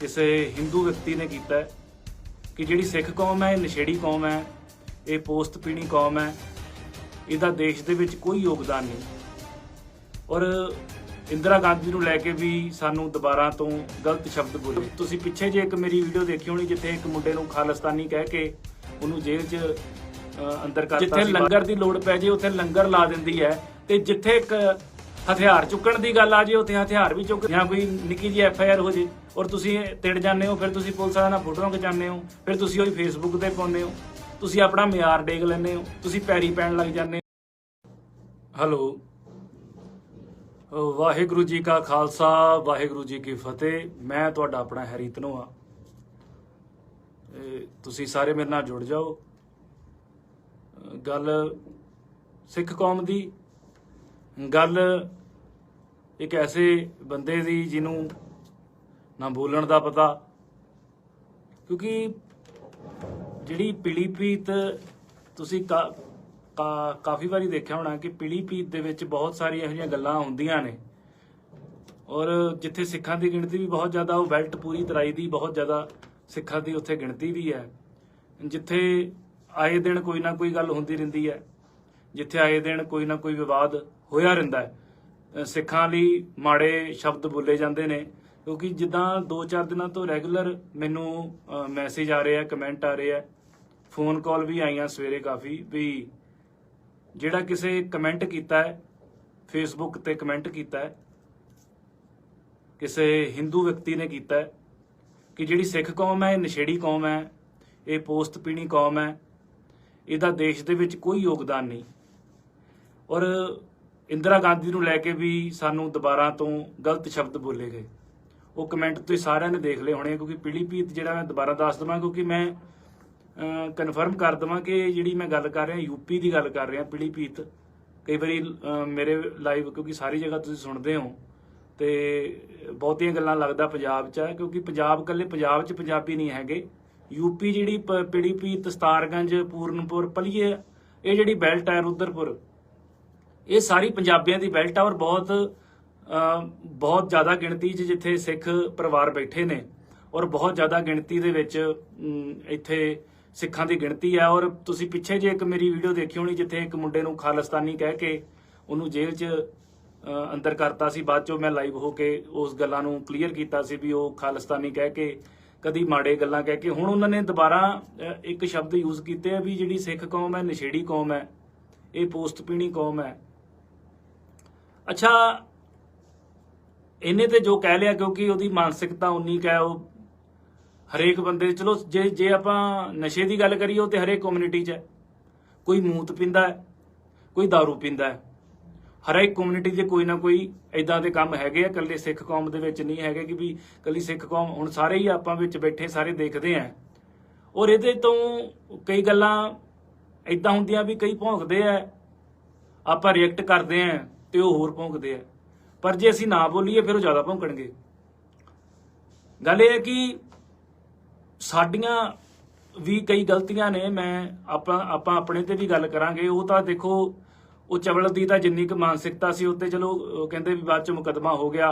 ਕਿਸੇ ਹਿੰਦੂ ਵਿਅਕਤੀ ਨੇ ਕੀਤਾ ਹੈ ਕਿ ਜਿਹੜੀ ਸਿੱਖ ਕੌਮ ਹੈ ਇਹ ਨਸ਼ੇੜੀ ਕੌਮ ਹੈ ਇਹ ਪੋਸਟ ਪੀਣੀ ਕੌਮ ਹੈ ਇਹਦਾ ਦੇਸ਼ ਦੇ ਵਿੱਚ ਕੋਈ ਯੋਗਦਾਨ ਨਹੀਂ। ਔਰ ਇੰਦਰਾ ਗਾਂਧੀ ਨੂੰ ਲੈ ਕੇ ਵੀ ਸਾਨੂੰ ਦੁਬਾਰਾ ਤੋਂ ਗਲਤ ਸ਼ਬਦ ਬੋਲੇ। ਤੁਸੀਂ ਪਿੱਛੇ ਜੇ ਇੱਕ ਮੇਰੀ ਵੀਡੀਓ ਦੇਖੀ ਹੋਣੀ ਜਿੱਥੇ ਇੱਕ ਮੁੰਡੇ ਨੂੰ ਖਾਲਿਸਤਾਨੀ ਕਹਿ ਕੇ ਉਹਨੂੰ ਜੇਲ੍ਹ 'ਚ ਅੰਦਰ ਕਰਤਾ ਜਿੱਥੇ ਲੰਗਰ ਦੀ ਲੋੜ ਪੈ ਜੇ ਉੱਥੇ ਲੰਗਰ ਲਾ ਦਿੰਦੀ ਹੈ ਤੇ ਜਿੱਥੇ ਇੱਕ ਹਥਿਆਰ ਚੁੱਕਣ ਦੀ ਗੱਲ ਆ ਜੇ, ਉੱਥੇ ਹਥਿਆਰ ਵੀ ਚੁੱਕ ਜਾਂ ਕੋਈ ਨਿੱਕੀ ਜਿਹੀ ਐਫ ਆਈ ਆਰ ਹੋ ਜੇ, ਔਰ ਤੁਸੀਂ ਤਿੜ ਜਾਂਦੇ ਹੋ, ਫਿਰ ਤੁਸੀਂ ਪੁਲਿਸ ਵਾਲਿਆਂ ਨਾਲ ਫੋਟੋਆਂ ਖਿਚਾਉਂਦੇ ਹੋ, ਫਿਰ ਤੁਸੀਂ ਉਹੀ ਫੇਸਬੁੱਕ ਤੇ ਪਾਉਂਦੇ ਹੋ, ਤੁਸੀਂ ਆਪਣਾ ਮਿਆਰ ਡੇਗ ਲੈਂਦੇ ਹੋ, ਤੁਸੀਂ ਪੈਰੀ ਪੈਣ ਲੱਗ ਜਾਂਦੇ ਹੋ। ਹੈਲੋ। ਵਾਹਿਗੁਰੂ ਜੀ ਕਾ ਖਾਲਸਾ, ਵਾਹਿਗੁਰੂ ਜੀ ਕੀ ਫਤਿਹ। ਮੈਂ ਤੁਹਾਡਾ ਆਪਣਾ ਹੈਰੀ ਧਨੋਆ। ਤੁਸੀਂ ਸਾਰੇ ਮੇਰੇ ਨਾਲ ਜੁੜ ਜਾਓ। ਗੱਲ ਸਿੱਖ ਕੌਮ ਦੀ ਗੱਲ ਇੱਕ ਐਸੇ ਬੰਦੇ ਦੀ ਜਿਹਨੂੰ ਨਾ ਬੋਲਣ ਦਾ ਪਤਾ, ਕਿਉਂਕਿ ਜਿਹੜੀ ਪੀਲੀਪੀਤ ਤੁਸੀਂ ਕਾ- ਕਾ- ਕਾਫੀ ਵਾਰੀ ਦੇਖਿਆ ਹੋਣਾ ਕਿ ਪੀਲੀਪੀਤ ਦੇ ਵਿੱਚ ਬਹੁਤ ਸਾਰੀਆਂ ਇਹੋ ਜਿਹੀਆਂ ਗੱਲਾਂ ਹੁੰਦੀਆਂ ਨੇ। ਔਰ ਜਿੱਥੇ ਸਿੱਖਾਂ ਦੀ ਗਿਣਤੀ ਵੀ ਬਹੁਤ ਜ਼ਿਆਦਾ, ਉਹ ਬੈਲਟ ਪੂਰੀ ਤਰਾਈ ਦੀ ਬਹੁਤ ਜ਼ਿਆਦਾ ਸਿੱਖਾਂ ਦੀ ਉੱਥੇ ਗਿਣਤੀ ਵੀ ਹੈ। ਜਿੱਥੇ ਆਏ ਦਿਨ ਕੋਈ ਨਾ ਕੋਈ ਗੱਲ ਹੁੰਦੀ ਰਹਿੰਦੀ ਹੈ। ਜਿੱਥੇ ਆਏ ਦਿਨ ਕੋਈ ਨਾ ਕੋਈ ਵਿਵਾਦ ਹੋਇਆ ਰਹਿੰਦਾ ਹੈ। ਸਿੱਖਾਂ ਲਈ ਮਾੜੇ ਸ਼ਬਦ ਬੋਲੇ ਜਾਂਦੇ ਨੇ, ਕਿਉਂਕਿ ਜਿੱਦਾਂ 2-4 ਦਿਨਾਂ ਤੋਂ ਰੈਗੂਲਰ ਮੈਨੂੰ ਮੈਸੇਜ ਆ ਰਹੇ ਆ ਕਮੈਂਟ ਆ ਰਹੇ ਆ। ਫੋਨ ਕਾਲ ਵੀ ਆਈਆਂ ਸਵੇਰੇ ਕਾਫੀ ਵੀ ਜਿਹੜਾ ਕਿਸੇ ਕਮੈਂਟ ਕੀਤਾ ਹੈ ਫੇਸਬੁੱਕ ਤੇ ਕਮੈਂਟ ਕੀਤਾ ਹੈ, ਕਿਸੇ ਹਿੰਦੂ ਵਿਅਕਤੀ ਨੇ ਕੀਤਾ ਹੈ ਕਿ ਜਿਹੜੀ ਸਿੱਖ ਕੌਮ ਹੈ, ਇਹ ਨਸ਼ੇੜੀ ਕੌਮ ਹੈ, ਇਹ ਪੋਸਟ ਪੀਣੀ ਕੌਮ ਹੈ, ਇਹਦਾ ਦੇਸ਼ ਦੇ ਵਿੱਚ ਕੋਈ ਯੋਗਦਾਨ ਨਹੀਂ। ਔਰ ਇੰਦਰਾ ਗਾਂਧੀ ਨੂੰ ਲੈ ਕੇ ਵੀ ਸਾਨੂੰ ਦੁਬਾਰਾ ਤੋਂ ਗਲਤ ਸ਼ਬਦ ਬੋਲੇ ਗਏ। ਉਹ ਕਮੈਂਟ ਤੁਸੀਂ ਸਾਰਿਆਂ ਨੇ ਦੇਖ ਲਏ ਹੋਣੇ ਕਿਉਂਕਿ ਪੀਲੀਭੀਤ ਜਿਹੜਾ ਮੈਂ ਦੁਬਾਰਾ ਦੱਸ ਦਵਾਂ, ਕਿਉਂਕਿ ਮੈਂ ਕਨਫਰਮ ਕਰ ਦਵਾਂ ਕਿ ਜਿਹੜੀ ਮੈਂ ਗੱਲ ਕਰ ਰਿਹਾ ਯੂਪੀ ਦੀ ਗੱਲ ਕਰ ਰਿਹਾ ਪੀਲੀਭੀਤ ਕਈ ਵਾਰੀ ਮੇਰੇ ਲਾਈਵ ਕਿਉਂਕਿ ਸਾਰੀ ਜਗ੍ਹਾ ਤੁਸੀਂ ਸੁਣਦੇ ਹੋ, ਤੇ ਬਹੁਤੀਆਂ ਗੱਲਾਂ ਲੱਗਦਾ ਪੰਜਾਬ 'ਚ ਹੈ ਕਿਉਂਕਿ ਪੰਜਾਬ ਕੱਲੇ ਪੰਜਾਬ 'ਚ ਪੰਜਾਬੀ ਨਹੀਂ ਹੈਗੇ। ਯੂਪੀ ਜਿਹੜੀ ਪ- ਪੀਲੀਭੀਤ ਸਤਾਰਗੰਜ, ਪੂਰਨਪੁਰ, ਪਲੀਏ, ਇਹ ਜਿਹੜੀ ਬੈਲਟ ਹੈ ਰੁਦਰਪੁਰ ਇਹ ਸਾਰੀ ਪੰਜਾਬੀਆਂ ਦੀ ਬੈਲਟ ਆ ਔਰ ਬਹੁਤ ਬਹੁਤ ਜ਼ਿਆਦਾ ਗਿਣਤੀ 'ਚ ਜਿੱਥੇ ਸਿੱਖ ਪਰਿਵਾਰ ਬੈਠੇ ਨੇ ਔਰ ਬਹੁਤ ਜ਼ਿਆਦਾ ਗਿਣਤੀ ਦੇ ਵਿੱਚ ਇੱਥੇ ਸਿੱਖਾਂ ਦੀ ਗਿਣਤੀ ਹੈ ਔਰ ਤੁਸੀਂ ਪਿੱਛੇ ਜੇ ਇੱਕ ਮੇਰੀ ਵੀਡੀਓ ਦੇਖੀ ਹੋਣੀ ਜਿੱਥੇ ਇੱਕ ਮੁੰਡੇ ਨੂੰ ਖਾਲਿਸਤਾਨੀ ਕਹਿ ਕੇ ਉਹਨੂੰ ਜੇਲ੍ਹ 'ਚ ਅੰਦਰ ਕਰਤਾ ਸੀ, ਬਾਅਦ 'ਚੋਂ ਮੈਂ ਲਾਈਵ ਹੋ ਕੇ ਉਸ ਗੱਲਾਂ ਨੂੰ ਕਲੀਅਰ ਕੀਤਾ ਸੀ ਵੀ ਉਹ ਖਾਲਿਸਤਾਨੀ ਕਹਿ ਕੇ ਕਦੀ ਮਾੜੇ ਗੱਲਾਂ ਕਹਿ ਕੇ। ਹੁਣ ਉਹਨਾਂ ਨੇ ਦੁਬਾਰਾ ਇੱਕ ਸ਼ਬਦ ਯੂਜ਼ ਕੀਤੇ ਆ ਵੀ ਜਿਹੜੀ ਸਿੱਖ ਕੌਮ ਹੈ, ਨਸ਼ੇੜੀ ਕੌਮ ਹੈ, ਇਹ ਪੋਸਟ ਪੀਣੀ ਕੌਮ ਹੈ। ਅੱਛਾ, ਇਹਨੇ ਤੇ ਜੋ ਕਹਿ ਲਿਆ ਕਿਉਂਕਿ ਉਹਦੀ ਮਾਨਸਿਕਤਾ ਉਨੀ ਕੁ ਹੈ, ਉਹ ਹਰੇਕ ਬੰਦੇ, ਚਲੋ ਜੇ ਜੇ ਆਪਾਂ ਨਸ਼ੇ ਦੀ ਗੱਲ ਕਰੀਏ, ਉਹ ਤੇ ਹਰੇਕ ਕਮਿਊਨਿਟੀ 'ਚ ਹੈ। ਕੋਈ ਮੂਤ ਪੀਂਦਾ ਹੈ, ਕੋਈ दारू ਪੀਂਦਾ ਹੈ। ਹਰੇਕ ਕਮਿਊਨਿਟੀ 'ਚ ਕੋਈ ਨਾ ਕੋਈ ਇਦਾਂ ਦੇ ਕੰਮ ਹੈਗੇ ਆ, ਇਕੱਲੇ ਸਿੱਖ ਕੌਮ ਦੇ ਵਿੱਚ ਨਹੀਂ ਹੈਗੇ ਕਿ ਵੀ ਇਕੱਲੀ ਸਿੱਖ ਕੌਮ, ਹੁਣ ਸਾਰੇ ਹੀ ਆਪਾਂ ਵਿੱਚ ਬੈਠੇ, ਸਾਰੇ ਦੇਖਦੇ ਆ। ਔਰ ਇਹਦੇ ਤੋਂ ਕਈ ਗੱਲਾਂ ਇਦਾਂ ਹੁੰਦੀਆਂ ਵੀ ਕਈ ਭੌਂਕਦੇ ਆ, ਆਪਾਂ ਰਿਐਕਟ ਕਰਦੇ ਆ। ਤੇ ਉਹ ਹੋਰ ਭੌਂਕਦੇ ਆ। ਪਰ ਜੇ ਅਸੀਂ ਨਾ ਬੋਲੀਏ, ਫਿਰ ਉਹ ਜ਼ਿਆਦਾ ਭੌਂਕਣਗੇ। ਗੱਲ ਇਹ ਹੈ ਕਿ ਸਾਡੀਆਂ ਵੀ ਕਈ ਗਲਤੀਆਂ ਨੇ, ਮੈਂ ਆਪਾਂ ਆਪਾਂ ਆਪਣੇ ਤੇ ਵੀ ਗੱਲ ਕਰਾਂਗੇ। ਉਹ ਤਾਂ ਦੇਖੋ, ਉਹ ਚਵਲ ਦੀ ਤਾਂ ਜਿੰਨੀ ਕੁ ਮਾਨਸਿਕਤਾ ਸੀ ਉੱਤੇ ਚਲੋ ਕਹਿੰਦੇ ਵੀ ਬਾਅਦ ਚ ਮੁਕਦਮਾ ਹੋ ਗਿਆ।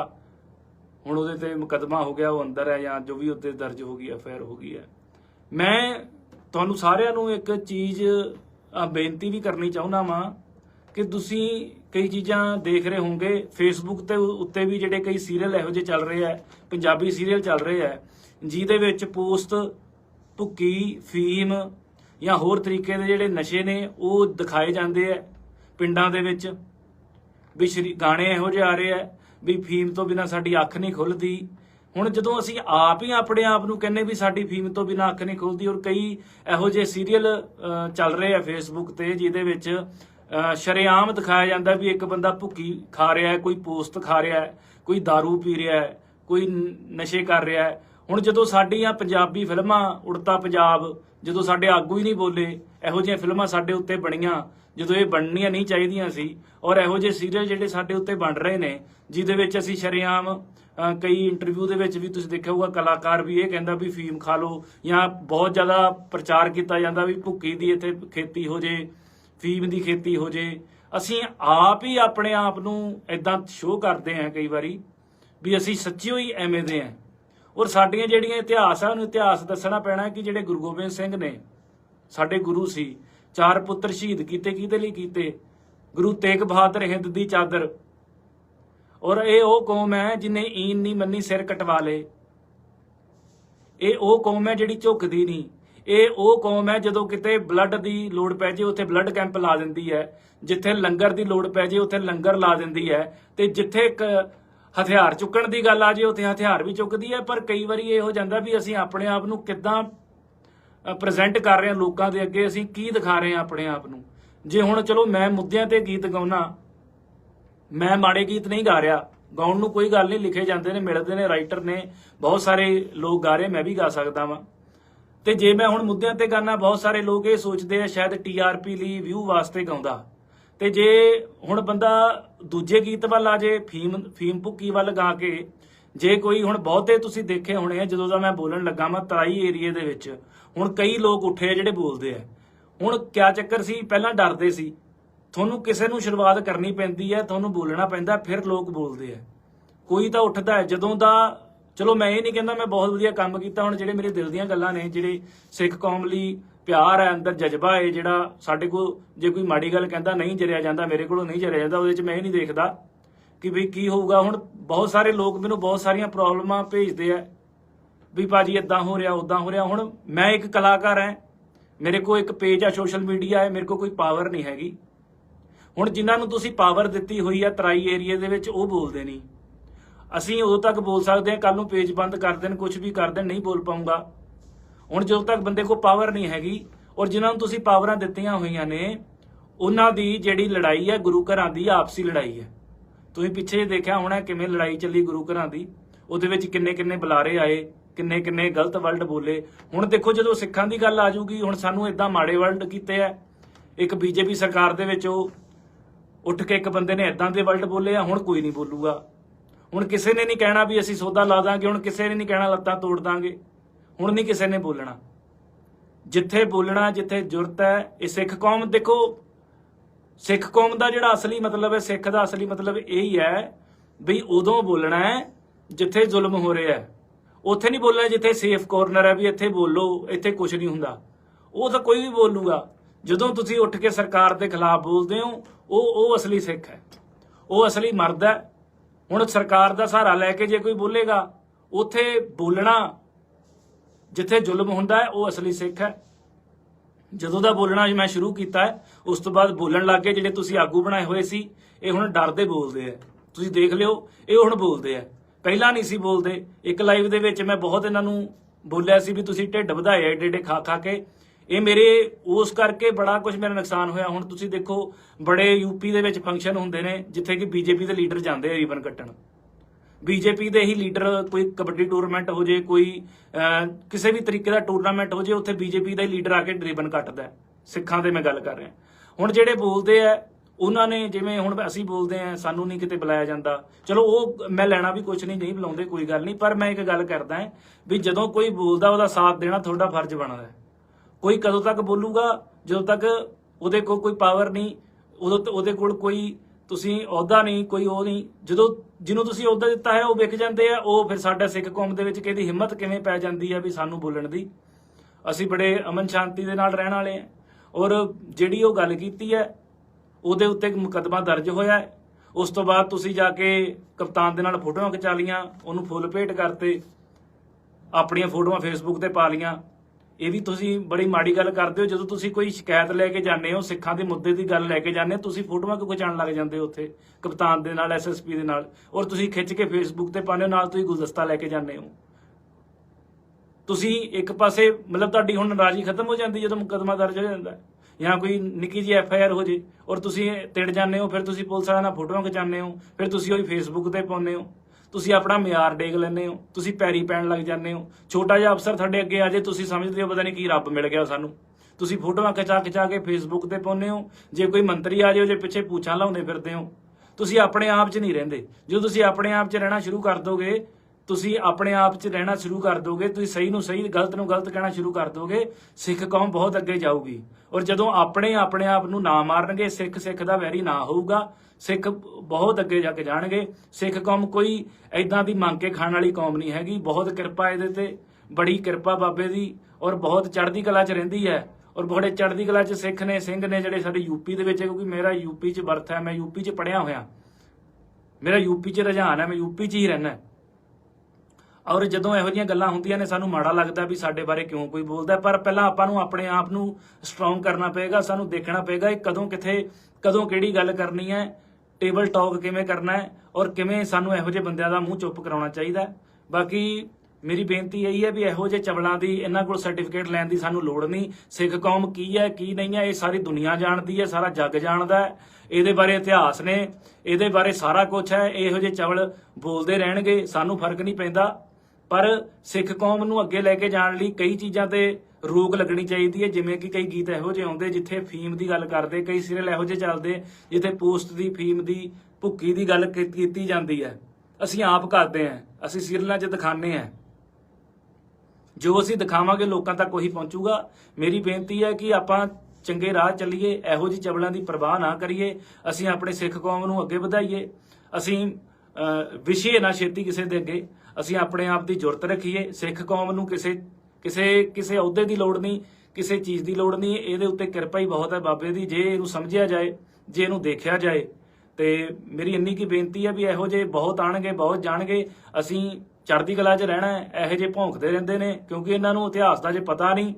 ਹੁਣ ਉਹਦੇ ਤੇ ਮੁਕਦਮਾ ਹੋ ਗਿਆ, ਉਹ ਅੰਦਰ ਹੈ ਜਾਂ ਜੋ ਵੀ ਉੱਤੇ ਦਰਜ ਹੋ ਗਈ, ਐਫ ਆਈ ਹੋ ਗਈ ਹੈ। ਮੈਂ ਤੁਹਾਨੂੰ ਸਾਰਿਆਂ ਨੂੰ ਇੱਕ ਚੀਜ਼ ਬੇਨਤੀ ਵੀ ਕਰਨੀ ਚਾਹੁੰਦਾ ਵਾਂ ਕਿ ਤੁਸੀਂ ਕਈ ਚੀਜ਼ਾਂ ਦੇਖ ਰਹੇ ਹੋਵੋਗੇ ਫੇਸਬੁੱਕ ਤੇ ਉੱਤੇ ਵੀ ਜਿਹੜੇ ਕਈ ਸੀਰੀਅਲ ਇਹੋ ਜਿਹੇ ਚੱਲ ਰਹੇ ਆ, ਪੰਜਾਬੀ ਸੀਰੀਅਲ ਚੱਲ ਰਹੇ ਆ, ਜਿਹਦੇ ਵਿੱਚ ਪੋਸਟ ਭੁੱਕੀ, ਫੀਮ ਜਾਂ ਹੋਰ ਤਰੀਕੇ ਦੇ ਜਿਹੜੇ ਨਸ਼ੇ ਨੇ, ਉਹ ਦਿਖਾਏ ਜਾਂਦੇ ਆ ਪਿੰਡਾਂ ਦੇ ਵਿੱਚ। ਵੀ ਸ਼੍ਰੀ, ਗਾਣੇ ਇਹੋ ਜਿਹੇ ਆ ਰਹੇ ਆ, ਵੀ ਫੀਮ ਤੋਂ ਬਿਨਾ ਸਾਡੀ ਅੱਖ ਨਹੀਂ ਖੁੱਲਦੀ। ਹੁਣ ਜਦੋਂ ਅਸੀਂ ਆਪ ਹੀ ਆਪਣੇ ਆਪ ਨੂੰ ਕਹਿੰਨੇ ਵੀ ਸਾਡੀ ਫੀਮ ਤੋਂ ਬਿਨਾ ਅੱਖ ਨਹੀਂ ਖੁੱਲਦੀ, ਔਰ ਕਈ ਇਹੋ ਜਿਹੇ ਸੀਰੀਅਲ ਚੱਲ ਰਹੇ ਆ ਫੇਸਬੁੱਕ ਤੇ, ਜਿਹਦੇ ਵਿੱਚ ਸ਼ਰੇਆਮ ਦਿਖਾਇਆ ਜਾਂਦਾ ਵੀ ਇੱਕ ਬੰਦਾ ਭੁੱਕੀ ਖਾ ਰਿਹਾ ਹੈ, ਕੋਈ ਪੋਸਟ ਖਾ ਰਿਹਾ ਹੈ, ਕੋਈ दारू ਪੀ ਰਿਹਾ ਹੈ, ਕੋਈ ਨਸ਼ੇ ਕਰ ਰਿਹਾ ਹੈ। ਹੁਣ ਜਦੋਂ ਸਾਡੀਆਂ ਪੰਜਾਬੀ ਫਿਲਮਾਂ ਉੜਤਾ ਪੰਜਾਬ, ਜਦੋਂ ਸਾਡੇ ਆਗੂ ਹੀ ਨਹੀਂ ਬੋਲੇ, ਇਹੋ ਜਿਹੀਆਂ ਫਿਲਮਾਂ ਸਾਡੇ ਉੱਤੇ ਬਣੀਆਂ, ਜਦੋਂ ਇਹ ਬਣਨੀਆਂ ਨਹੀਂ ਚਾਹੀਦੀਆਂ ਸੀ, ਔਰ ਇਹੋ ਜਿਹੇ ਸੀਰੀਅਲ ਜਿਹੜੇ ਸਾਡੇ ਉੱਤੇ ਬਣ ਰਹੇ ਨੇ, ਜਿਹਦੇ ਵਿੱਚ ਅਸੀਂ ਸ਼ਰੇਆਮ ਕਈ ਇੰਟਰਵਿਊ ਦੇ ਵਿੱਚ ਵੀ ਤੁਸੀਂ ਦੇਖਿਆ ਹੋਊਗਾ, ਕਲਾਕਾਰ ਵੀ ਇਹ ਕਹਿੰਦਾ ਵੀ ਫੀਮ ਖਾ ਲਓ, ਜਾਂ ਬਹੁਤ ਜ਼ਿਆਦਾ ਪ੍ਰਚਾਰ ਕੀਤਾ ਜਾਂਦਾ ਵੀ ਭੁੱਕੀ ਦੀ ਇੱਥੇ ਖੇਤੀ ਹੋ ਜੇ ਫੀਮ ਦੀ ਖੇਤੀ ਹੋ ਜੇ। ਅਸੀਂ ਆਪ ਹੀ ਆਪਣੇ ਆਪ ਨੂੰ ਇਦਾਂ ਸ਼ੋਅ ਕਰਦੇ ਹਾਂ ਕਈ ਵਾਰੀ ਵੀ ਅਸੀਂ ਸੱਚੀ ਹੀ ਐਵੇਂ ਦੇ ਹਾਂ। ਔਰ ਸਾਡੀਆਂ ਜਿਹੜੀਆਂ ਇਤਿਹਾਸ ਆ, ਉਹਨੂੰ ਇਤਿਹਾਸ ਦੱਸਣਾ ਪੈਣਾ ਕਿ ਜਿਹੜੇ ਗੁਰੂ ਗੋਬਿੰਦ ਸਿੰਘ ਨੇ, ਸਾਡੇ ਗੁਰੂ ਸੀ, ਚਾਰ ਪੁੱਤਰ ਸ਼ਹੀਦ ਕੀਤੇ, ਕਿਹਦੇ ਲਈ ਕੀਤੇ? ਗੁਰੂ ਤੇਗ ਬਹਾਦਰ ਹਿੰਦ ਦੀ ਚਾਦਰ। ਔਰ ਇਹ ਉਹ ਕੌਮ ਹੈ ਜਿਨੇ ਈਨ ਨਹੀਂ ਮੰਨੀ ਸਿਰ ਕਟਵਾ ਲੇ ਇਹ ਉਹ ਕੌਮ ਹੈ ਜਿਹੜੀ ਝੁਕਦੀ ਨਹੀਂ ਇਹ ਉਹ ਕੌਮ ਹੈ ਜਦੋਂ ਕਿਤੇ ਬਲੱਡ ਦੀ ਲੋੜ ਪੈ ਜੇ, ਉੱਥੇ ਬਲੱਡ ਕੈਂਪ ਲਾ ਦਿੰਦੀ ਹੈ। ਜਿੱਥੇ ਲੰਗਰ ਦੀ ਲੋੜ ਪੈ ਜੇ, ਉੱਥੇ ਲੰਗਰ ਲਾ ਦਿੰਦੀ ਹੈ। ਤੇ ਜਿੱਥੇ ਇੱਕ ਹਥਿਆਰ ਚੁੱਕਣ ਦੀ ਗੱਲ ਆ ਜੇ, ਉੱਥੇ ਹਥਿਆਰ ਵੀ ਚੁੱਕਦੀ ਹੈ। ਪਰ ਕਈ ਵਾਰੀ ਇਹ ਹੋ ਜਾਂਦਾ ਵੀ ਅਸੀਂ ਆਪਣੇ ਆਪ ਨੂੰ ਕਿੱਦਾਂ ਪ੍ਰੈਜ਼ੈਂਟ ਕਰ ਰਹੇ ਹਾਂ ਲੋਕਾਂ ਦੇ ਅੱਗੇ, ਅਸੀਂ ਕੀ ਦਿਖਾ ਰਹੇ ਹਾਂ ਆਪਣੇ ਆਪ ਨੂੰ। ਜੇ ਹੁਣ ਚਲੋ ਮੈਂ ਮੁੱਦਿਆਂ ਤੇ ਗੀਤ ਗਾਉਣਾ ਮੈਂ ਮਾੜੇ ਗੀਤ ਨਹੀਂ ਗਾ ਰਿਹਾ। ਗਾਉਣ ਨੂੰ ਕੋਈ ਗੱਲ ਨਹੀਂ, ਲਿਖੇ ਜਾਂਦੇ ਨੇ, ਮਿਲਦੇ ਨੇ ਰਾਈਟਰ ਨੇ, ਬਹੁਤ ਸਾਰੇ ਲੋਕ ਗਾ ਰਹੇ, ਮੈਂ ਵੀ ਗਾ ਸਕਦਾ ਵਾਂ। ਤੇ ਜੇ ਮੈਂ ਹੁਣ ਮੁੱਦਿਆਂ ਤੇ ਗਾਣਾ ਬਹੁਤ ਸਾਰੇ ਲੋਕ ਇਹ ਸੋਚਦੇ ਆ, ਸ਼ਾਇਦ ਟੀਆਰਪੀ ਲਈ ਵਿਊ ਵਾਸਤੇ ਗਾਉਂਦਾ। ਤੇ ਜੇ ਹੁਣ ਬੰਦਾ ਦੂਜੇ ਗੀਤ ਵੱਲ ਆ ਜੇ, ਫੀਮ ਫੀਮ ਭੁੱਕੀ ਵੱਲ ਗਾ ਕੇ, ਜੇ ਕੋਈ ਹੁਣ ਬਹੁਤੇ ਤੁਸੀਂ ਦੇਖੇ ਹੋਣੇ ਆ, ਜਦੋਂ ਦਾ ਮੈਂ ਬੋਲਣ ਲੱਗਾ ਮੈਂ ਤਰਾਈ ਏਰੀਏ ਦੇ ਵਿੱਚ, ਹੁਣ ਕਈ ਲੋਕ ਉੱਠੇ ਆ ਜਿਹੜੇ ਬੋਲਦੇ ਆ। ਹੁਣ ਕਿਆ ਚੱਕਰ ਸੀ, ਪਹਿਲਾਂ ਡਰਦੇ ਸੀ। ਤੁਹਾਨੂੰ ਕਿਸੇ ਨੂੰ ਸ਼ੁਰੂਆਤ ਕਰਨੀ ਪੈਂਦੀ ਹੈ ਤੁਹਾਨੂੰ ਬੋਲਣਾ ਪੈਂਦਾ, ਫਿਰ ਲੋਕ ਬੋਲਦੇ ਆ। ਕੋਈ ਤਾਂ ਉੱਠਦਾ ਹੈ, ਜਦੋਂ ਦਾ ਚਲੋ ਮੈਂ ਇਹ ਨਹੀਂ ਕਹਿੰਦਾ ਮੈਂ ਬਹੁਤ ਵਧੀਆ ਕੰਮ ਕੀਤਾ, ਹੁਣ ਜਿਹੜੇ ਮੇਰੇ ਦਿਲ ਦੀਆਂ ਗੱਲਾਂ ਨੇ, ਜਿਹੜੇ ਸਿੱਖ ਕੌਮ ਲਈ ਪਿਆਰ ਹੈ, ਅੰਦਰ ਜਜ਼ਬਾ ਹੈ, ਜਿਹੜਾ ਸਾਡੇ ਕੋਲ ਜੇ ਕੋਈ ਮਾੜੀ ਗੱਲ ਕਹਿੰਦਾ ਨਹੀਂ ਜਰਿਆ ਜਾਂਦਾ, ਮੇਰੇ ਕੋਲੋਂ ਨਹੀਂ ਜਰਿਆ ਜਾਂਦਾ, ਉਹਦੇ 'ਚ ਮੈਂ ਇਹ ਨਹੀਂ ਦੇਖਦਾ ਕਿ ਵੀ ਕੀ ਹੋਊਗਾ। ਹੁਣ ਬਹੁਤ ਸਾਰੇ ਲੋਕ ਮੈਨੂੰ ਬਹੁਤ ਸਾਰੀਆਂ ਪ੍ਰੋਬਲਮਾਂ ਭੇਜਦੇ ਆ ਵੀ ਭਾਜੀ ਇਦਾਂ ਹੋ ਰਿਹਾ ਉਦਾਂ ਹੋ ਰਿਹਾ। ਹੁਣ ਮੈਂ ਇੱਕ ਕਲਾਕਾਰ ਹਾਂ, ਮੇਰੇ ਕੋਲ ਇੱਕ ਪੇਜ ਆ ਸੋਸ਼ਲ ਮੀਡੀਆ ਹੈ, ਮੇਰੇ ਕੋਲ ਕੋਈ ਪਾਵਰ ਨਹੀਂ ਹੈਗੀ। ਹੁਣ ਜਿਨ੍ਹਾਂ ਨੂੰ ਤੁਸੀਂ ਪਾਵਰ ਦਿੱਤੀ ਹੋਈ ਆ, ਤਰਾਈ ਏਰੀਏ ਦੇ ਵਿੱਚ, ਉਹ ਬੋਲਦੇ ਨਹੀਂ। ਅਸੀਂ ਉਦੋਂ ਤੱਕ ਬੋਲ ਸਕਦੇ ਹਾਂ ਕੱਲ ਨੂੰ ਪੇਜ ਬੰਦ ਕਰ ਦੇਣ ਕੁਝ ਵੀ ਕਰ ਦੇਣ, ਨਹੀਂ ਬੋਲ ਪਾਉਂਗਾ। ਹੁਣ ਜਦੋਂ ਤੱਕ ਬੰਦੇ ਕੋਲ ਪਾਵਰ ਨਹੀਂ ਹੈਗੀ, ਔਰ ਜਿਨ੍ਹਾਂ ਨੂੰ ਤੁਸੀਂ ਪਾਵਰਾਂ ਦਿੱਤੀਆਂ ਹੋਈਆਂ ਨੇ, ਉਹਨਾਂ ਦੀ ਜਿਹੜੀ ਲੜਾਈ ਹੈ, ਗੁਰੂ ਘਰਾਂ ਦੀ ਆਪਸੀ ਲੜਾਈ ਹੈ। ਤੁਸੀਂ ਪਿੱਛੇ ਦੇਖਿਆ ਹੋਣਾ ਕਿਵੇਂ ਲੜਾਈ ਚੱਲੀ ਗੁਰੂ ਘਰਾਂ ਦੀ, ਉਹਦੇ ਵਿੱਚ ਕਿੰਨੇ ਕਿੰਨੇ ਬੁਲਾਰੇ ਆਏ ਕਿੰਨੇ ਕਿੰਨੇ ਗਲਤ ਵਰਡ ਬੋਲੇ। ਹੁਣ ਦੇਖੋ ਜਦੋਂ ਸਿੱਖਾਂ ਦੀ ਗੱਲ ਆ ਜੂਗੀ ਹੁਣ ਸਾਨੂੰ ਇਦਾਂ ਮਾੜੇ ਵਰਡ ਕੀਤੇ ਆ। ਇੱਕ ਬੀਜੇਪੀ ਸਰਕਾਰ ਦੇ ਵਿੱਚ ਉਹ, ਉੱਠ ਕੇ ਇੱਕ ਬੰਦੇ ਨੇ ਇਦਾਂ ਦੇ ਵਰਡ ਬੋਲੇ ਆ, ਹੁਣ ਕੋਈ ਨਹੀਂ ਬੋਲੂਗਾ। ਹੁਣ ਕਿਸੇ ਨੇ ਨਹੀਂ ਕਹਿਣਾ ਵੀ ਅਸੀਂ ਸੌਦਾ ਲਾ ਦਾਂਗੇ, ਹੁਣ ਕਿਸੇ ਨੇ ਨਹੀਂ ਕਹਿਣਾ ਲੱਤਾਂ ਤੋੜ ਦਾਂਗੇ। ਹੁਣ ਨਹੀਂ ਕਿਸੇ ਨੇ ਬੋਲਣਾ। ਜਿੱਥੇ ਬੋਲਣਾ, ਜਿੱਥੇ ਜ਼ਰੂਰਤ ਹੈ, ਇਹ ਸਿੱਖ ਕੌਮ ਦੇਖੋ। ਸਿੱਖ ਕੌਮ ਦਾ ਜਿਹੜਾ ਅਸਲੀ ਮਤਲਬ ਹੈ, ਸਿੱਖ ਦਾ ਅਸਲੀ ਮਤਲਬ ਇਹ ਹੀ ਹੈ ਵੀ ਉਦੋਂ ਬੋਲਣਾ ਹੈ ਜਿੱਥੇ ਜ਼ੁਲਮ ਹੋ ਰਿਹਾ ਹੈ। ਉੱਥੇ ਨਹੀਂ ਬੋਲਣਾ ਜਿੱਥੇ ਸੇਫ ਕੋਰਨਰ ਹੈ ਵੀ ਇੱਥੇ ਬੋਲੋ ਇੱਥੇ ਕੁਝ ਨਹੀਂ ਹੁੰਦਾ। ਉਹ ਤਾਂ ਕੋਈ ਵੀ ਬੋਲੂਗਾ ਜਦੋਂ ਤੁਸੀਂ ਉੱਠ ਕੇ ਸਰਕਾਰ ਦੇ ਖਿਲਾਫ ਬੋਲਦੇ ਹੋ, ਉਹ ਉਹ ਅਸਲੀ ਸਿੱਖ ਹੈ। ਉਹ ਅਸਲੀ ਮਰਦ ਹੈ। ਹੁਣ ਸਰਕਾਰ ਦਾ ਸਹਾਰਾ ਲੈ ਕੇ ਜੇ ਕੋਈ ਬੋਲੇਗਾ, ਉੱਥੇ ਬੋਲਣਾ ਜਿੱਥੇ ਜ਼ੁਲਮ ਹੁੰਦਾ ਹੈ, ਉਹ ਅਸਲੀ ਸਿੱਖ ਹੈ। ਜਦੋਂ ਦਾ ਬੋਲਣਾ ਮੈਂ ਸ਼ੁਰੂ ਕੀਤਾ ਹੈ, ਉਸ ਤੋਂ ਬਾਅਦ ਬੋਲਣ ਲੱਗ ਗਏ ਜਿਹੜੇ ਤੁਸੀਂ ਆਗੂ ਬਣਾਏ ਹੋਏ ਸੀ, ਇਹ ਹੁਣ ਡਰਦੇ ਬੋਲਦੇ ਆ ਤੁਸੀਂ ਦੇਖ ਲਿਓ, ਇਹ ਹੁਣ ਬੋਲਦੇ ਆ ਪਹਿਲਾਂ ਨਹੀਂ ਸੀ ਬੋਲਦੇ। ਇੱਕ ਲਾਈਵ ਦੇ ਵਿੱਚ ਮੈਂ ਬਹੁਤ ਇਹਨਾਂ ਨੂੰ ਬੋਲਿਆ ਸੀ ਵੀ ਤੁਸੀਂ ਢਿੱਡ ਵਧਾਏ ਏਡੇ ਏਡੇ ਖਾ ਖਾ ਕੇ। ਇਹ ਮੇਰੇ, ਉਸ ਕਰਕੇ ਬੜਾ ਕੁਝ ਮੇਰਾ ਨੁਕਸਾਨ ਹੋਇਆ। ਹੁਣ ਤੁਸੀਂ ਦੇਖੋ, ਬੜੇ ਯੂਪੀ ਦੇ ਵਿੱਚ ਫੰਕਸ਼ਨ ਹੁੰਦੇ ਨੇ, ਜਿੱਥੇ ਕਿ ਬੀਜੇਪੀ ਦੇ ਲੀਡਰ ਜਾਂਦੇ ਆ ਰੀਬਨ ਕੱਟਣ। ਬੀਜੇਪੀ ਦੇ ਹੀ ਲੀਡਰ ਕੋਈ ਕਬੱਡੀ ਟੂਰਨਾਮੈਂਟ ਹੋ ਜੇ, ਕੋਈ ਕਿਸੇ ਵੀ ਤਰੀਕੇ ਦਾ ਟੂਰਨਾਮੈਂਟ ਹੋ ਜੇ, ਉੱਥੇ ਬੀਜੇਪੀ ਦਾ ਹੀ ਲੀਡਰ ਆ ਕੇ ਰੀਬਨ ਕੱਟਦਾ ਸਿੱਖਾਂ ਦੇ ਮੈਂ ਗੱਲ ਕਰ ਰਿਹਾ। ਹੁਣ ਜਿਹੜੇ ਬੋਲਦੇ ਆ, ਉਹਨਾਂ ਨੇ ਜਿਵੇਂ ਹੁਣ ਅਸੀਂ ਬੋਲਦੇ ਆ, ਸਾਨੂੰ ਨਹੀਂ ਕਿਤੇ ਬੁਲਾਇਆ ਜਾਂਦਾ। ਚਲੋ, ਉਹ, ਮੈਂ ਲੈਣਾ ਵੀ ਕੁਝ ਨਹੀਂ ਨਹੀਂ ਬੁਲਾਉਂਦੇ, ਕੋਈ ਗੱਲ ਨਹੀਂ। ਪਰ ਮੈਂ ਇੱਕ ਗੱਲ ਕਰਦਾ ਹਾਂ ਵੀ ਜਦੋਂ ਕੋਈ ਬੋਲਦਾ, ਉਹਦਾ ਸਾਥ ਦੇਣਾ ਤੁਹਾਡਾ ਫਰਜ਼ ਬਣਦਾ ਹੈ। ਕੋਈ ਕਦੋਂ ਤੱਕ ਬੋਲੂਗਾ? ਜਦੋਂ ਤੱਕ ਉਹਦੇ ਕੋਲ ਕੋਈ ਪਾਵਰ ਨਹੀਂ, ਉਦੋਂ ਉਹਦੇ ਕੋਲ ਕੋਈ ਤੁਸੀਂ ਅਹੁਦਾ ਨਹੀਂ, ਕੋਈ ਉਹ ਨਹੀਂ। ਜਦੋਂ ਜਿਹਨੂੰ ਤੁਸੀਂ ਅਹੁਦਾ ਦਿੱਤਾ ਹੈ, ਉਹ ਵਿਕ ਜਾਂਦੇ ਆ। ਉਹ ਫਿਰ ਸਾਡਾ ਸਿੱਖ ਕੌਮ ਦੇ ਵਿੱਚ ਕਿਹਦੀ ਹਿੰਮਤ ਕਿਵੇਂ ਪੈ ਜਾਂਦੀ ਹੈ ਵੀ ਸਾਨੂੰ ਬੋਲਣ ਦੀ? ਅਸੀਂ ਬੜੇ ਅਮਨ ਸ਼ਾਂਤੀ ਦੇ ਨਾਲ ਰਹਿਣ ਵਾਲੇ ਆ ਔਰ ਜਿਹੜੀ ਉਹ ਗੱਲ ਕੀਤੀ ਹੈ, ਉਹਦੇ ਉੱਤੇ ਇੱਕ ਮੁਕੱਦਮਾ ਦਰਜ ਹੋਇਆ ਹੈ। ਉਸ ਤੋਂ ਬਾਅਦ ਤੁਸੀਂ ਜਾ ਕੇ ਕਪਤਾਨ ਦੇ ਨਾਲ ਫੋਟੋਆਂ ਖਿਚਾ ਲੀਆਂ ਉਹਨੂੰ ਫੁੱਲ ਭੇਟ ਕਰਤੇ, ਆਪਣੀਆਂ ਫੋਟੋਆਂ ਫੇਸਬੁੱਕ ਤੇ ਪਾ ਲੀਆਂ ਇਹ ਵੀ ਤੁਸੀਂ ਬੜੀ ਮਾੜੀ ਗੱਲ ਕਰਦੇ ਹੋ। ਜਦੋਂ ਤੁਸੀਂ ਕੋਈ ਸ਼ਿਕਾਇਤ ਲੈ ਕੇ ਜਾਂਦੇ ਹੋ, ਸਿੱਖਾਂ ਦੇ ਮੁੱਦੇ ਦੀ ਗੱਲ ਲੈ ਕੇ ਜਾਂਦੇ ਹੋ, ਤੁਸੀਂ ਫੋਟੋਆਂ ਕਿਉਂ ਖਿਚਾਉਣ ਲੱਗ ਜਾਂਦੇ ਹੋ ਉੱਥੇ? ਕਪਤਾਨ ਦੇ ਨਾਲ ਐਸਐਸਪੀ ਦੇ ਨਾਲ। ਔਰ ਤੁਸੀਂ ਖਿੱਚ ਕੇ ਫੇਸਬੁੱਕ ਤੇ ਪਾਉਂਦੇ ਹੋ, ਨਾਲ ਤੁਸੀਂ ਗੁਲਦਸਤਾ ਲੈ ਕੇ ਜਾਂਦੇ ਹੋ। ਤੁਸੀਂ ਇੱਕ ਪਾਸੇ, ਮਤਲਬ ਤੁਹਾਡੀ ਹੁਣ ਨਾਰਾਜ਼ੀ ਖਤਮ ਹੋ ਜਾਂਦੀ ਜਦੋਂ ਮੁਕੱਦਮਾ ਦਰਜ ਹੋ ਜਾਂਦਾ ਜਾਂ ਕੋਈ ਨਿੱਕੀ ਜਿਹੀ ਐਫ ਆਈ ਆਰ ਹੋ ਜੇ, ਔਰ ਤੁਸੀਂ ਤਿੜ ਜਾਂਦੇ ਹੋ, ਫਿਰ ਤੁਸੀਂ ਪੁਲਿਸ ਵਾਲਿਆਂ ਨਾਲ ਫੋਟੋਆਂ ਖਿਚਾਉਂਦੇ ਹੋ, ਫਿਰ ਤੁਸੀਂ ਉਹੀ ਫੇਸਬੁੱਕ ਤੇ ਪਾਉਂਦੇ ਹੋ। ਤੁਸੀਂ ਆਪਣਾ ਮਿਆਰ ਡੇਗ ਲੈਂਦੇ ਹੋ, ਤੁਸੀਂ ਪੈਰੀ ਪੈਣ ਲੱਗ ਜਾਂਦੇ ਹੋ। ਛੋਟਾ ਜਿਹਾ ਅਫਸਰ ਤੁਹਾਡੇ ਅੱਗੇ ਆ ਜੇ, ਤੁਸੀਂ ਸਮਝਦੇ ਹੋ, ਪਤਾ ਨਹੀਂ ਕੀ ਰੱਬ ਮਿਲ ਗਿਆ ਸਾਨੂੰ। ਤੁਸੀਂ ਫੋਟੋਆਂ ਖਿਚਾ ਖਿਚਾ ਕੇ ਫੇਸਬੁੱਕ ਤੇ ਪਾਉਂਦੇ ਹੋ, ਜੇ ਕੋਈ ਮੰਤਰੀ ਆ ਜੇ ਪਿੱਛੇ ਪੂਛਾਂ ਲਾਉਂਦੇ ਫਿਰਦੇ ਹੋ। ਤੁਸੀਂ ਆਪਣੇ ਆਪ 'ਚ ਨਹੀਂ ਰਹਿੰਦੇ। ਜਦੋਂ ਤੁਸੀਂ ਆਪਣੇ ਆਪ 'ਚ ਰਹਿਣਾ ਸ਼ੁਰੂ ਕਰ ਦੋਗੇ ਤੁਸੀਂ ਆਪਣੇ ਆਪ 'ਚ ਰਹਿਣਾ ਸ਼ੁਰੂ ਕਰ ਦੋਗੇ, ਤੁਸੀਂ ਸਹੀ ਨੂੰ ਸਹੀ, ਗਲਤ ਨੂੰ ਗਲਤ ਕਹਿਣਾ ਸ਼ੁਰੂ ਕਰ ਦੋਗੇ, ਸਿੱਖ ਕੌਮ ਬਹੁਤ ਅੱਗੇ ਜਾਊਗੀ। ਔਰ ਜਦੋਂ ਆਪਣੇ ਆਪਣੇ ਆਪ ਨੂੰ ਨਾ ਮਾਰਨਗੇ, ਸਿੱਖ ਸਿੱਖ ਦਾ ਵੈਰੀ ਨਾ ਹੋਊਗਾ, ਸਿੱਖ ਬਹੁਤ ਅੱਗੇ ਜਾ ਕੇ ਜਾਣਗੇ। ਸਿੱਖ ਕੌਮ ਕੋਈ ਐਦਾਂ ਦੀ ਮੰਗ ਕੇ ਖਾਣ ਵਾਲੀ ਕੌਮ ਨਹੀਂ ਹੈਗੀ, ਬਹੁਤ ਕਿਰਪਾ ਇਹਦੇ ਤੇ, ਬੜੀ ਕਿਰਪਾ ਬਾਬੇ ਦੀ, ਔਰ ਬਹੁਤ ਚੜ੍ਹਦੀ ਕਲਾ 'ਚ ਰਹਿੰਦੀ ਹੈ। ਔਰ ਬੜੇ ਚੜ੍ਹਦੀ ਕਲਾ 'ਚ ਸਿੱਖ ਨੇ, ਸਿੰਘ ਨੇ ਜਿਹੜੇ ਸਾਡੇ ਯੂਪੀ ਦੇ ਵਿੱਚ, ਕਿਉਂਕਿ ਮੇਰਾ ਯੂਪੀ 'ਚ ਬਰਥ ਹੈ, ਮੈਂ ਯੂਪੀ 'ਚ ਪੜਿਆ ਹੋਇਆ। ਮੇਰਾ ਯੂਪੀ 'ਚ ਰੁਝਾਨ ਹੈ, ਮੈਂ ਯੂਪੀ 'ਚ ਹੀ ਰਹਿਣਾ ਔਰ ਜਦੋਂ ਇਹੋ ਜਿਹੀਆਂ ਗੱਲਾਂ ਹੁੰਦੀਆਂ ਨੇ, ਸਾਨੂੰ ਮਾੜਾ ਲੱਗਦਾ ਵੀ ਸਾਡੇ ਬਾਰੇ ਕਿਉਂ ਕੋਈ ਬੋਲਦਾ ਪਰ ਪਹਿਲਾਂ ਆਪਾਂ ਨੂੰ ਆਪਣੇ ਆਪ ਨੂੰ ਸਟਰੋਂਗ ਕਰਨਾ ਪਏਗਾ, ਸਾਨੂੰ ਦੇਖਣਾ ਪਏਗਾ ਇਹ ਕਦੋਂ ਕਿੱਥੇ, ਕਦੋਂ ਕਿਹੜੀ ਗੱਲ ਕਰਨੀ ਹੈ ਟੇਬਲ ਟਾਕ ਕਿਵੇਂ ਕਰਨਾ ਹੈ ਔਰ ਕਿਵੇਂ ਸਾਨੂੰ ਇਹੋ ਜਿਹੇ ਬੰਦਿਆਂ ਦਾ ਮੂੰਹ ਚੁੱਪ ਕਰਾਉਣਾ ਚਾਹੀਦਾ ਬਾਕੀ ਮੇਰੀ ਬੇਨਤੀ ਇਹੀ ਹੈ ਵੀ ਇਹੋ ਜਿਹੇ ਚਵਲਾਂ ਦੀ, ਇਹਨਾਂ ਕੋਲ ਸਰਟੀਫਿਕੇਟ ਲੈਣ ਦੀ ਸਾਨੂੰ ਲੋੜ ਨਹੀਂ। ਸਿੱਖ ਕੌਮ ਕੀ ਹੈ, ਕੀ ਨਹੀਂ ਹੈ, ਇਹ ਸਾਰੀ ਦੁਨੀਆ ਜਾਣਦੀ ਹੈ, ਸਾਰਾ ਜੱਗ ਜਾਣਦਾ ਹੈ। ਇਹਦੇ ਬਾਰੇ ਇਤਿਹਾਸ ਨੇ, ਇਹਦੇ ਬਾਰੇ ਸਾਰਾ ਕੁਝ ਹੈ, ਇਹੋ ਜਿਹੇ ਚਵਲ ਬੋਲਦੇ ਰਹਿਣਗੇ, ਸਾਨੂੰ ਫ਼ਰਕ ਨਹੀਂ ਪੈਂਦਾ। ਪਰ ਸਿੱਖ ਕੌਮ ਨੂੰ ਅੱਗੇ ਲੈ ਕੇ ਜਾਣ ਲਈ ਕਈ ਚੀਜ਼ਾਂ ਤੇ ਰੋਕ ਲੱਗਣੀ ਚਾਹੀਦੀ ਹੈ, ਜਿਵੇਂ ਕਿ ਕਈ ਗੀਤ ਇਹੋ ਜਿਹੇ ਆਉਂਦੇ ਜਿੱਥੇ ਫੀਮ ਦੀ ਗੱਲ ਕਰਦੇ, ਕਈ ਸੀਰੀਅਲ ਇਹੋ ਜਿਹੇ ਚੱਲਦੇ ਜਿੱਥੇ ਪੋਸਟ ਦੀ, ਫੀਮ ਦੀ, ਭੁੱਕੀ ਦੀ ਗੱਲ ਕੀਤੀ ਜਾਂਦੀ ਹੈ। ਅਸੀਂ ਆਪ ਕਰਦੇ ਹਾਂ, ਅਸੀਂ ਸੀਰੀਅਲਾਂ 'ਚ ਦਿਖਾਉਂਦੇ ਹਾਂ। ਜੋ ਅਸੀਂ ਦਿਖਾਵਾਂਗੇ ਲੋਕਾਂ ਤੱਕ ਉਹੀ ਪਹੁੰਚੂਗਾ। ਮੇਰੀ ਬੇਨਤੀ ਹੈ ਕਿ ਆਪਾਂ ਚੰਗੇ ਰਾਹ ਚੱਲੀਏ, ਇਹੋ ਜਿਹੀ ਚਬਲਾਂ ਦੀ ਪਰਵਾਹ ਨਾ ਕਰੀਏ, ਅਸੀਂ ਆਪਣੇ ਸਿੱਖ ਕੌਮ ਨੂੰ ਅੱਗੇ ਵਧਾਈਏ। ਅਸੀਂ ਵਿਸ਼ੇ ਨਾ ਛੇਤੀ ਕਿਸੇ ਦੇ ਅੱਗੇ। ਅਸੀਂ ਆਪਣੇ ਆਪ ਦੀ ਜੁਰਤ ਰੱਖੀਏ, ਸਿੱਖ ਕੌਮ ਨੂੰ ਕਿਸੇ ਕਿਸੇ ਕਿਸੇ ਅਹੁਦੇ ਦੀ ਲੋੜ ਨਹੀਂ, ਕਿਸੇ ਚੀਜ਼ ਦੀ ਲੋੜ ਨਹੀਂ, ਇਹਦੇ ਉੱਤੇ ਕਿਰਪਾ ਹੀ ਬਹੁਤ ਹੈ ਬਾਬੇ ਦੀ, ਜੇ ਇਹਨੂੰ ਸਮਝਿਆ ਜਾਏ, ਜੇ ਇਹਨੂੰ ਦੇਖਿਆ ਜਾਏ। ਤੇ ਮੇਰੀ ਇੰਨੀ ਕੀ ਬੇਨਤੀ ਹੈ ਵੀ ਇਹੋ ਜਿਹੇ ਬਹੁਤ ਆਣਗੇ ਬਹੁਤ ਜਾਣਗੇ, ਅਸੀਂ ਚੜ੍ਹਦੀ ਕਲਾ 'ਚ ਰਹਿਣਾ ਹੈ, ਇਹੋ ਜਿਹੇ ਭੌਂਕਦੇ ਰਹਿੰਦੇ ਨੇ, ਕਿਉਂਕਿ ਇਹਨਾਂ ਨੂੰ ਇਤਿਹਾਸ ਦਾ ਜੇ ਪਤਾ ਨਹੀਂ,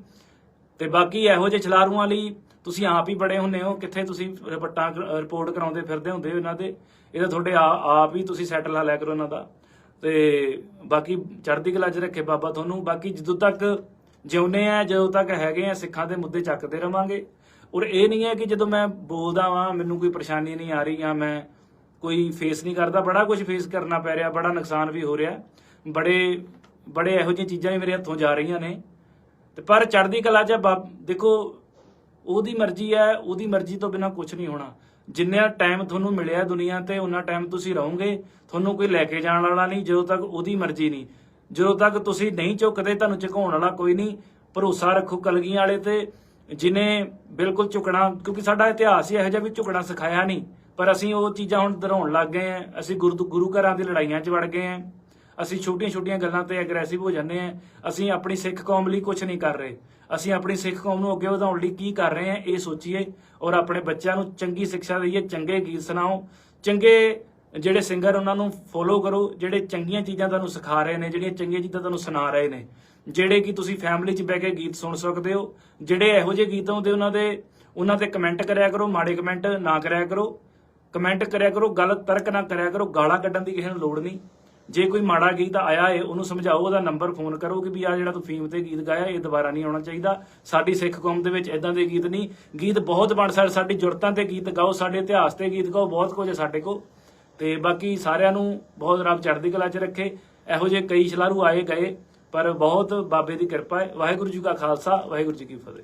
ਤੇ ਬਾਕੀ ਇਹੋ ਜਿਹੇ ਛਲਾਰੂਆਂ ਲਈ ਤੁਸੀਂ ਆਪ ਹੀ ਬੜੇ ਹੁੰਨੇ ਹੋ, ਕਿੱਥੇ ਤੁਸੀਂ ਰਿਪੋਰਟਾਂ, ਰਿਪੋਰਟ ਕਰਾਉਂਦੇ ਫਿਰਦੇ ਹੁੰਦੇ ਹੋ ਇਹਨਾਂ ਦੇ ਇਹਦਾ ਤੁਹਾਡੇ ਆ- ਆਪ ਹੀ ਤੁਸੀਂ ਸੈਟਲ ਲਾ ਲਿਆ ਕਰੋ ਇਹਨਾਂ ਦਾ। ਤੇ ਬਾਕੀ ਚੜ੍ਹਦੀ ਕਲਾ 'ਚ ਰੱਖੇ ਬਾਬਾ ਤੁਹਾਨੂੰ। ਬਾਕੀ ਜਦੋਂ ਤੱਕ ਜਿਉਨੇ ਆ, ਜਦੋਂ ਤੱਕ ਹੈਗੇ ਆ, ਸਿੱਖਾਂ ਦੇ ਮੁੱਦੇ ਚੱਕਦੇ ਰਵਾਂਗੇ। ਔਰ ਇਹ ਨਹੀਂ ਹੈ ਕਿ ਜਦੋਂ ਮੈਂ ਬੋਲਦਾ ਵਾਂ, ਮੈਨੂੰ ਕੋਈ ਪਰੇਸ਼ਾਨੀ ਨਹੀਂ ਆ ਰਹੀ ਆ ਮੈਂ ਕੋਈ ਫੇਸ ਨਹੀਂ ਕਰਦਾ। ਬੜਾ ਕੁਝ ਫੇਸ ਕਰਨਾ ਪੈ ਰਿਹਾ, ਬੜਾ ਨੁਕਸਾਨ ਵੀ ਹੋ ਰਿਹਾ। ਬੜੇ ਬੜੇ ਇਹੋ ਜਿਹੀਆਂ ਚੀਜ਼ਾਂ ਵੀ ਮੇਰੇ ਹੱਥੋਂ ਜਾ ਰਹੀਆਂ ਨੇ। ਤੇ ਪਰ ਚੜ੍ਹਦੀ ਕਲਾ 'ਚ ਬਾਬ- ਦੇਖੋ, ਉਹਦੀ ਮਰਜ਼ੀ ਹੈ, ਉਹਦੀ ਮਰਜ਼ੀ ਤੋਂ ਬਿਨਾ ਕੁਝ ਨਹੀਂ ਹੋਣਾ। ਜਿੰਨਾ ਟਾਈਮ ਤੁਹਾਨੂੰ ਮਿਲਿਆ ਦੁਨੀਆ ਤੇ ਉਹਨਾਂ ਟਾਈਮ ਤੁਸੀਂ ਰਹੋਗੇ। ਤੁਹਾਨੂੰ ਕੋਈ ਲੈ ਕੇ ਜਾਣ ਵਾਲਾ ਨਹੀਂ, ਜਦੋਂ ਤੱਕ ਉਹਦੀ ਮਰਜ਼ੀ ਨਹੀਂ। ਜਦੋਂ ਤੱਕ ਤੁਸੀਂ ਨਹੀਂ ਝੁਕਦੇ ਤੁਹਾਨੂੰ ਝੁਕਾਉਣ ਵਾਲਾ ਕੋਈ ਨਹੀਂ। ਭਰੋਸਾ ਰੱਖੋ ਕਲਗੀਆਂ ਵਾਲੇ ਤੇ, ਜਿਨੇ ਬਿਲਕੁਲ ਝੁਕਣਾ, ਕਿਉਂਕਿ ਸਾਡਾ ਇਤਿਹਾਸ ਹੀ ਇਹੋ ਜਿਹਾ ਵੀ ਝੁਕਣਾ ਸਿਖਾਇਆ ਨਹੀਂ। ਪਰ ਅਸੀਂ ਉਹ ਚੀਜ਼ਾਂ ਹੁਣ ਦੁਹਰਾਉਣ ਲੱਗ ਗਏ ਆ ਅਸੀਂ ਗੁਰੂ ਗੁਰੂ ਘਰਾਂ ਦੀ ਲੜਾਈਆਂ 'ਚ ਵੜ ਗਏ ਆ ਅਸੀਂ ਛੋਟੀਆਂ-ਛੋਟੀਆਂ ਗੱਲਾਂ ਤੇ ਐਗਰੈਸਿਵ ਹੋ ਜਾਂਦੇ ਆ ਅਸੀਂ ਆਪਣੀ ਸਿੱਖ ਕੌਮ ਲਈ ਕੁਝ ਨਹੀਂ ਕਰ ਰਹੇ। ਅਸੀਂ ਆਪਣੀ ਸਿੱਖ ਕੌਮ ਨੂੰ ਅੱਗੇ ਵਧਾਉਣ ਲਈ ਕੀ ਕਰ ਰਹੇ ਆ ਇਹ ਸੋਚੀਏ ਔਰ ਆਪਣੇ ਬੱਚਿਆਂ ਨੂੰ ਚੰਗੀ ਸਿੱਖਿਆ ਦਈਏ, ਚੰਗੇ ਗੀਤ ਸੁਣਾਓ, ਚੰਗੇ ਜਿਹੜੇ ਸਿੰਗਰ ਉਹਨਾਂ ਨੂੰ ਫੋਲੋ ਕਰੋ, ਜਿਹੜੇ ਚੰਗੀਆਂ ਚੀਜ਼ਾਂ ਤੁਹਾਨੂੰ ਸਿਖਾ ਰਹੇ ਨੇ, ਜਿਹੜੀਆਂ ਚੰਗੀਆਂ ਚੀਜ਼ਾਂ ਤੁਹਾਨੂੰ ਸੁਣਾ ਰਹੇ ਨੇ। ਜਿਹੜੇ ਕਿ ਤੁਸੀਂ ਫੈਮਿਲੀ 'ਚ ਬਹਿ ਕੇ ਗੀਤ ਸੁਣ ਸਕਦੇ ਹੋ, ਜਿਹੜੇ ਇਹੋ ਜਿਹੇ ਗੀਤ ਹੁੰਦੇ ਉਹਨਾਂ ਦੇ, ਉਹਨਾਂ ਤੇ ਕਮੈਂਟ ਕਰਿਆ ਕਰੋ, ਮਾੜੇ ਕਮੈਂਟ ਨਾ ਕਰਿਆ ਕਰੋ। ਕਮੈਂਟ ਕਰਿਆ ਕਰੋ ਗਲਤ ਤਰਕ ਨਾ ਕਰਿਆ ਕਰੋ, ਗਾਲਾਂ ਕੱਢਣ ਦੀ ਕਿਸੇ ਨੂੰ ਲੋੜ ਨਹੀਂ। ਜੇ ਕੋਈ ਮਾੜਾ ਗੀਤ ਆਇਆ ਏ, ਉਹਨੂੰ ਸਮਝਾਓ, ਉਹਦਾ ਨੰਬਰ ਫੋਨ ਕਰੋ ਕਿ ਵੀ ਆ ਜਿਹੜਾ ਤੂੰ ਫੀਮ ਤੇ ਗੀਤ ਗਾਇਆ, ਇਹ ਦੁਬਾਰਾ ਨਹੀਂ ਆਉਣਾ ਚਾਹੀਦਾ। ਸਾਡੀ ਸਿੱਖ ਕੌਮ ਦੇ ਵਿੱਚ ਇਦਾਂ ਦੇ ਗੀਤ ਨਹੀਂ। ਗੀਤ ਬਹੁਤ ਬਣ ਸਕਦੇ, ਸਾਡੀ ਜੁਰਤਾਂ ਤੇ ਗੀਤ ਗਾਓ, ਸਾਡੇ ਇਤਿਹਾਸ ਤੇ ਗੀਤ ਗਾਓ, ਬਹੁਤ ਕੁਝ ਹੈ ਸਾਡੇ ਕੋਲ। ਤੇ ਬਾਕੀ ਸਾਰਿਆਂ ਨੂੰ ਬਹੁਤ ਰੱਬ ਚੜ੍ਹਦੀ ਕਲਾ 'ਚ ਰੱਖੇ। ਇਹੋ ਜਿਹੇ ਕਈ ਛਲਾਰੂ ਆਏ ਗਏ, ਪਰ ਬਹੁਤ ਬਾਬੇ ਦੀ ਕਿਰਪਾ ਹੈ ਵਾਹਿਗੁਰੂ ਜੀ ਕਾ ਖਾਲਸਾ, ਵਾਹਿਗੁਰੂ ਜੀ ਕੀ ਫਤਿਹ।